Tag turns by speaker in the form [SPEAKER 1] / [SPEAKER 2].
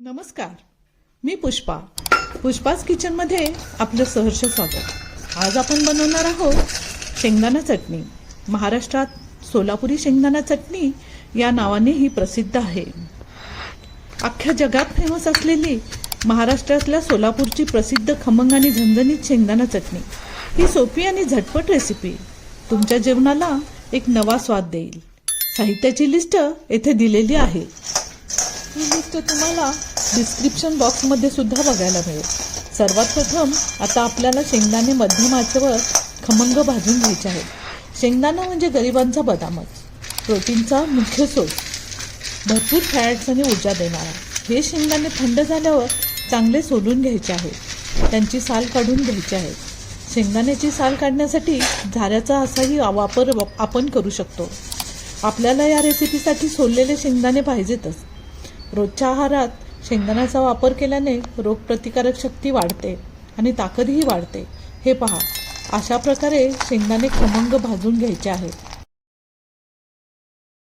[SPEAKER 1] नमस्कार मी पुष्पा. पुष्पाच किचनमध्ये आपलं सहर्ष स्वागत. आज आपण बनवणार आहोत शेंगदाणा चटणी. महाराष्ट्रात सोलापुरी शेंगदाणा चटणी या नावाने ही प्रसिद्ध आहे. अख्ख्या जगात फेमस असलेली महाराष्ट्रातल्या सोलापूरची प्रसिद्ध खमंग आणि झणझणीत शेंगदाणा चटणी. ही सोपी आणि झटपट रेसिपी तुमच्या जेवणाला एक नवा स्वाद देईल. साहित्याची लिस्ट येथे दिलेली आहे. ही लिस्ट तुम्हाला डिस्क्रिप्शन बॉक्समध्ये सुद्धा बघायला मिळेल. सर्वात प्रथम आता आपल्याला शेंगदाणे मध्यम आचेवर खमंग भाजून घ्यायचे आहेत. शेंगदाणा म्हणजे गरिबांचा बदामच. प्रोटीनचा मुख्य सोर्स भरपूर फॅट्स आणि ऊर्जा देणारा. हे शेंगदाणे थंड झाल्यावर चांगले सोलून घ्यायचे आहेत. त्यांची साल काढून घ्यायची आहे शेंगदाण्याची साल काढण्यासाठी झाऱ्याचा असाही वापर आपण करू शकतो. आपल्याला या रेसिपीसाठी सोललेले शेंगदाणे पाहिजेतच. रोजच्या आहारात शेंगदाण्याचा वापर केल्याने रोगप्रतिकारक शक्ती वाढते आणि ताकदही वाढते. हे पहा अशा प्रकारे शेंगदाणे खमंग भाजून घ्यायचे आहेत.